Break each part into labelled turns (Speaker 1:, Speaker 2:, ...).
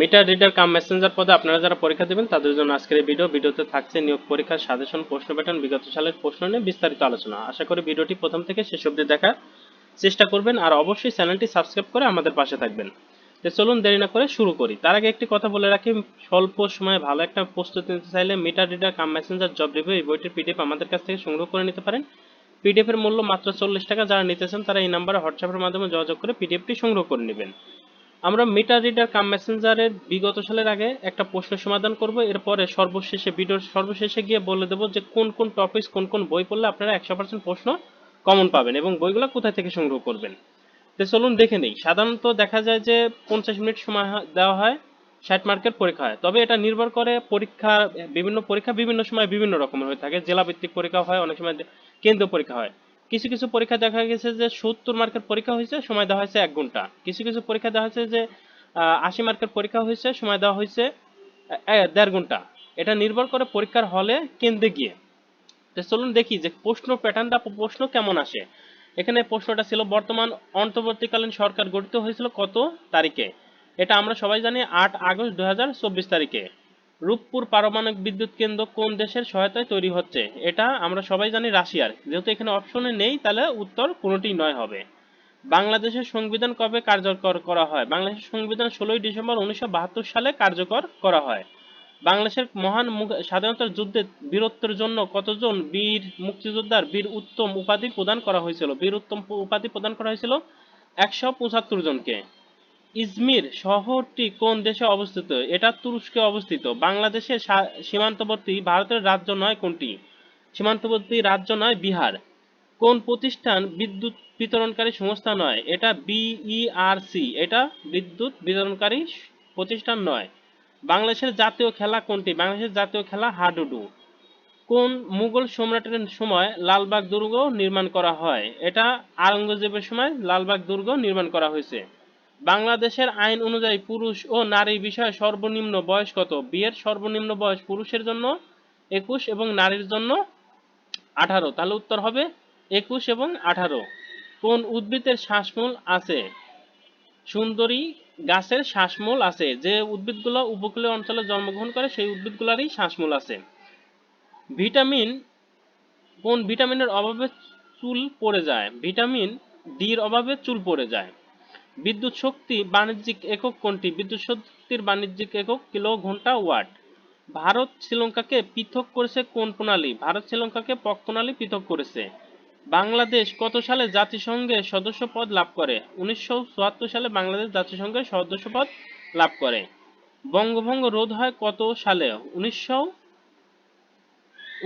Speaker 1: Metre reader cum Messenger পদে আপনারা যারা পরীক্ষা দেবেন, তাদের জন্য আজকের এই ভিডিও ভিডিওতে থাকছে নিয়োগ পরীক্ষার সাজেশন, প্রশ্ন প্যাটার্ন বিগত সালের প্রশ্ন নিয়ে বিস্তারিত আলোচনা। আশা করি ভিডিওটি প্রথম থেকে শেষ অবধি দেখার চেষ্টা করবেন, আর অবশ্যই চ্যানেলটি সাবস্ক্রাইব করে আমাদের পাশে থাকবেন। তো চলুন দেরি না করে শুরু করি। তার আগে একটি কথা বলে রাখি, স্বল্প সময়ে ভালো একটা প্রস্তুতি নিতে চাইলে meter reader cum messenger job review এই বইটির পিডিএফ আমাদের কাছ থেকে সংগ্রহ করে নিতে পারেন। পিডিএফ এর মূল্য মাত্র চল্লিশ টাকা, যারা নিতেছেন তারা এই নাম্বারে হোয়াটসঅ্যাপের মাধ্যমে যোগাযোগ করে পিডিএফটি সংগ্রহ করে নেবেন। আমরা মিটার রিডার কাম মেসেঞ্জারের বিগত সালের আগে একটা প্রশ্ন সমাধান করব। এরপরে সর্বশেষে, ভিডিওর সর্বশেষে গিয়ে বলে দেবো যে কোন কোন টপিক কোন কোন বই পড়লে আপনারা একশো পার্সেন্ট প্রশ্ন কমন পাবেন এবং বইগুলো কোথায় থেকে সংগ্রহ করবেন। তো চলুন দেখে নেই। সাধারণত দেখা যায় যে পঞ্চাশ মিনিট সময় দেওয়া হয়, ষাট মার্কের পরীক্ষা হয়। তবে এটা নির্ভর করে পরীক্ষা, বিভিন্ন পরীক্ষা বিভিন্ন সময় বিভিন্ন রকমের হয়ে থাকে। জেলা ভিত্তিক পরীক্ষা হয়, অনেক সময় কেন্দ্রীয় পরীক্ষা হয়। কিছু কিছু পরীক্ষা দেখা গেছে যে সত্তর মার্কের পরীক্ষা হয়েছে, সময় দেওয়া হয়েছে এক ঘণ্টা। কিছু কিছু পরীক্ষা দেওয়া হয়েছে যে আশি মার্কের পরীক্ষা হয়েছে, সময় দেওয়া হয়েছে দেড় ঘণ্টা। এটা নির্ভর করে পরীক্ষার হলে কেন্দ্রে গিয়ে। তো চলুন দেখি যে প্রশ্ন প্যাটার্নটা, প্রশ্ন কেমন আসে। এখানে প্রশ্নটা ছিল, বর্তমান অন্তর্বর্তীকালীন সরকার গঠিত হয়েছিল কত তারিখে? এটা আমরা সবাই জানি, আট আগস্ট দুই হাজার চব্বিশ তারিখে। রূপপুর পারমাণবিক বিদ্যুৎ কেন্দ্র কোন দেশের সহায়তায় তৈরি হচ্ছে? এটা আমরা সবাই জানি রাশিয়ার। যেহেতু এখানে অপশনে নেই, তাহলে উত্তর কোনোটি নয় হবে। বাংলাদেশের সংবিধান কবে কার্যকর করা হয়? বাংলাদেশের সংবিধান ষোলোই ডিসেম্বর উনিশশো বাহাত্তর সালে কার্যকর করা হয়। বাংলাদেশের মহান স্বাধীনতার যুদ্ধে বীরত্বের জন্য কতজন বীর মুক্তিযোদ্ধার বীর উত্তম উপাধি প্রদান করা হয়েছিল? বীর উত্তম উপাধি প্রদান করা হয়েছিল একশো পঁচাত্তর জনকে। ইজমির শহরটি কোন দেশে অবস্থিত? এটা তুরস্কে অবস্থিত। বাংলাদেশের সীমান্তবর্তী ভারতের রাজ্য নয় কোনটি? সীমান্তবর্তী রাজ্য নয়, বিহার। কোন প্রতিষ্ঠান বিদ্যুৎ বিতরণকারী সংস্থা নয়? এটা বিইআরসি এটা বিদ্যুৎ বিতরণকারী প্রতিষ্ঠান নয়। বাংলাদেশের জাতীয় খেলা কোনটি? বাংলাদেশের জাতীয় খেলা হাডুডু। কোন মুঘল সম্রাটের সময় লালবাগ দুর্গ নির্মাণ করা হয়? এটা আওরঙ্গজেবের সময় লালবাগ দুর্গ নির্মাণ করা হয়েছে। বাংলাদেশের আইন অনুযায়ী পুরুষ ও নারী বিষয়ে সর্বনিম্ন বয়স কত? বিয়ের সর্বনিম্ন বয়স পুরুষের জন্য একুশ এবং নারীর জন্য আঠারো। তাহলে উত্তর হবে একুশ এবং আঠারো। কোন উদ্ভিদের শ্বাসমূল আছে? সুন্দরী গাছের শ্বাসমূল আছে। যে উদ্ভিদগুলো উপকূলীয় অঞ্চলে জন্মগ্রহণ করে, সেই উদ্ভিদগুলোরই শ্বাসমূল আছে। ভিটামিন, কোন ভিটামিনের অভাবে চুল পড়ে যায়? ভিটামিন ডির অভাবে চুল পড়ে যায়। বিদ্যুৎ শক্তি বাণিজ্যিক একক কোনটি? বিদ্যুৎ শক্তির বাণিজ্যিক একক কিলো ঘণ্টা ওয়াট। ভারত শ্রীলঙ্কাকে পৃথক করেছে কোন প্রণালী? ভারত শ্রীলঙ্কাকে পক প্রণালী পৃথক করেছে। বাংলাদেশ কত সালে জাতিসংঘের সদস্য পদ লাভ করে? উনিশশো চুয়াত্তর সালে বাংলাদেশ জাতিসংঘের সদস্য পদ লাভ করে। বঙ্গভঙ্গ রোধ হয় কত সালে? উনিশশো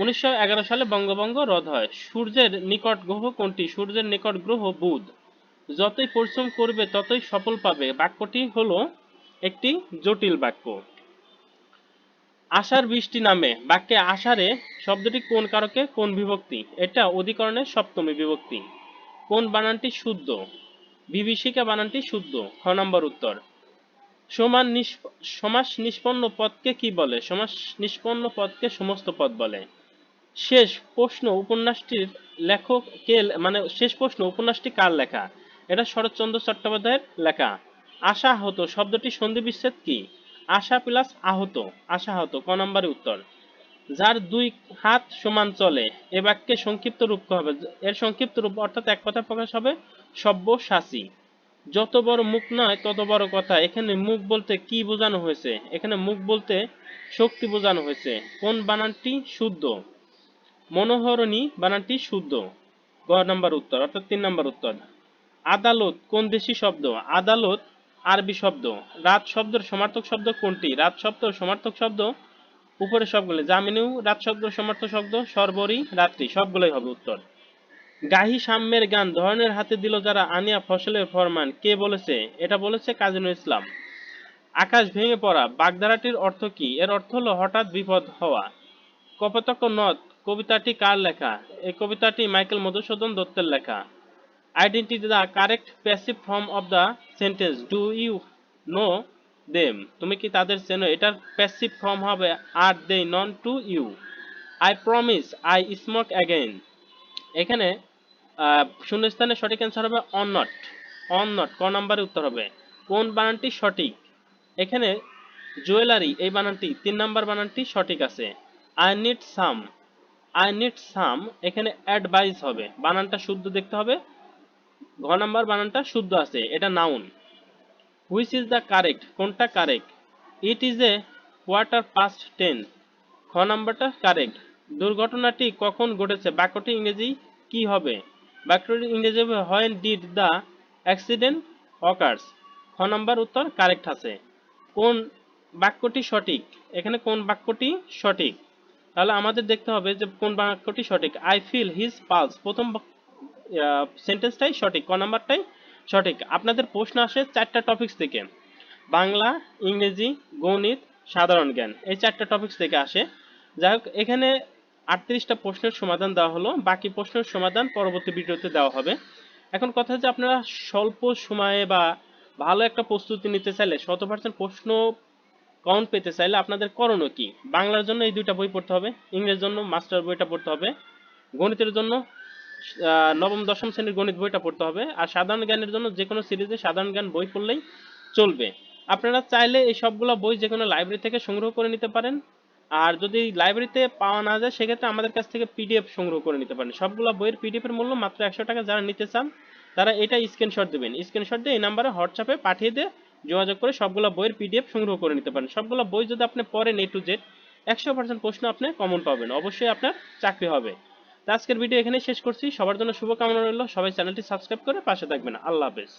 Speaker 1: উনিশশো সালে বঙ্গভঙ্গ রোধ হয়। সূর্যের নিকট গ্রহ কোনটি? সূর্যের নিকট গ্রহ বুধ। যতই পরিশ্রম করবে, ততই সফল পাবে। বাক্যটি হলো একটি জটিল বাক্য। আষাঢ় বৃষ্টি নামে। বাক্যে আষাঢ়ে শব্দটি কোন কারকে? কোন বিভক্তি? এটা অধিকরণের সপ্তমী বিভক্তি। কোন বানানটি শুদ্ধ? বিভীষিকা বানানটি শুদ্ধ। খ নম্বর উত্তর। সমান সমাস নিষ্পন্ন পদকে কি বলে? সমাস নিষ্পন্ন পদকে সমস্ত পদ বলে। শেষ প্রশ্ন উপন্যাসটির লেখক কে মানে শেষ প্রশ্ন উপন্যাসটি কার লেখা? এটা শরৎচন্দ্র চট্টোপাধ্যায়ের লেখা। আশা আহত, শব্দটি সন্ধি বিচ্ছেদ কি? আশা প্লাস আহত আশাহত ক নম্বরে উত্তর। যার দুই হাত সমান চলে, এ বাক্যে সংক্ষিপ্ত রূপ হবে। এর সংক্ষিপ্ত রূপ অর্থাৎ এক কথা প্রকাশ হবে সব্যসাচী। যত বড় মুখ নয়, তত বড় কথা। এখানে মুখ বলতে কি বোঝানো হয়েছে? এখানে মুখ বলতে শক্তি বোঝানো হয়েছে। কোন বানানটি শুদ্ধ? মনোহরণী বানানটি শুদ্ধ। গ নম্বর উত্তর, অর্থাৎ তিন নম্বর উত্তর। আদালত কোন দেশি শব্দ? আদালত আরবি শব্দ। রাত শব্দের সমার্থক শব্দ কোনটি? রাত শব্দ সমার্থক শব্দ? উপরে সবগুলো। জামিনু রাত শব্দ সমার্থক শব্দ সর্বরি রাত্রি। সবগুলোই হবে উত্তর। গাহি সাম্যের গান ধরনের হাতে দিল যারা আনিয়া ফসলের ফরমান। কে বলেছে? এটা বলেছে কাজী ইসলাম। আকাশ ভেঙে পড়া। বাগধারাটির অর্থ কি? এর অর্থ হলো হঠাৎ বিপদ হওয়া। কপতক নদ, কবিতাটি কার লেখা? এই কবিতাটি মাইকেল মধুসূদন দত্তের লেখা। Identity the correct passive form of the sentence do you know them তুমি কি তাদের চেনো? এটার প্যাসিভ ফর্ম হবে are they known to you I promise I smoke again এখানে আহ, শূন্যস্থানে সঠিক অ্যান্সার হবে অন নট অন নট ক নাম্বারে উত্তর হবে। কোন বানানটি সঠিক? এখানে জুয়েলারি এই বানানটি তিন নাম্বার বানানটি সঠিক আছে। I need some I need some এখানে অ্যাডভাইস হবে। বানানটা শুদ্ধ দেখতে হবে ঘ নাম্বার বানানটা শুদ্ধ আছে, এটা noun which is the correct কোনটা correct it is a quarter past ten খ নাম্বারটা কারেক্ট দুর্ঘটনাটি কখন ঘটেছে? বাক্যটি ইংরেজি কি হবে? বাক্যটি ইংরেজি হবে when did the accident occurs খ নাম্বার উত্তর কারেক্ট আছে। কোন বাক্যটি সঠিক? এখানে কোন বাক্যটি সঠিক? তাহলে আমাদের দেখতে হবে যে কোন বাক্যটি সঠিক। আই ফিল হিজ পালস প্রথম সেন্টেন্সটাই সঠিক, ক নাম্বারটাই সঠিক। আপনাদের প্রশ্ন আসে চারটা টপিকস থেকে। বাংলা, ইংরেজি, গণিত, সাধারণ জ্ঞান। এই চারটা টপিকস থেকে আসে। যাই হোক, এখানে আটত্রিশটা প্রশ্নের সমাধান দেওয়া হলো। বাকি প্রশ্নের সমাধান পরবর্তী ভিডিওতে দেওয়া হবে। এখন কথা হচ্ছে আপনারা স্বল্প সময়ে বা ভালো একটা প্রস্তুতি নিতে চাইলে শত পার্সেন্ট প্রশ্ন কাউন্ট পেতে চাইলে আপনাদের করণীয় কি? বাংলার জন্য এই দুইটা বই পড়তে হবে, ইংরেজির জন্য মাস্টার বইটা পড়তে হবে, গণিতের জন্য নবম, দশম শ্রেণির গণিত বইটা পড়তে হবে। আর সাধারণ জ্ঞানের জন্য যে কোনো সিরিজে সাধারণ জ্ঞান বই পড়লেই চলবে। আপনারা চাইলে এই সবগুলো বই যে কোনো লাইব্রেরি থেকে সংগ্রহ করে নিতে পারেন। আর যদি লাইব্রেরিতে পাওয়া না যায়, সেক্ষেত্রে আমাদের কাছ থেকে পিডিএফ সংগ্রহ করে নিতে পারেন। সবগুলো বইয়ের পিডিএফ এর মূল্য মাত্র একশো টাকা যারা নিতে চান, তারা এটা স্ক্রিনশট দেবেন। স্ক্রিনশট দিয়ে এই নাম্বারে হোয়াটসঅ্যাপে পাঠিয়ে দিয়ে যোগাযোগ করে সবগুলো বইয়ের পিডিএফ সংগ্রহ করে নিতে পারেন। সবগুলো বই যদি আপনি পড়েন এ টু জেড একশো পার্সেন্ট প্রশ্ন আপনি কমন পাবেন। অবশ্যই আপনার চাকরি হবে। তো আজকের ভিডিও এখানে শেষ করছি। সবার জন্য শুভকামনা রইল। সবাই চ্যানেলটি সাবস্ক্রাইব করে পাশে থাকবেন। আল্লাহ হাফেজ।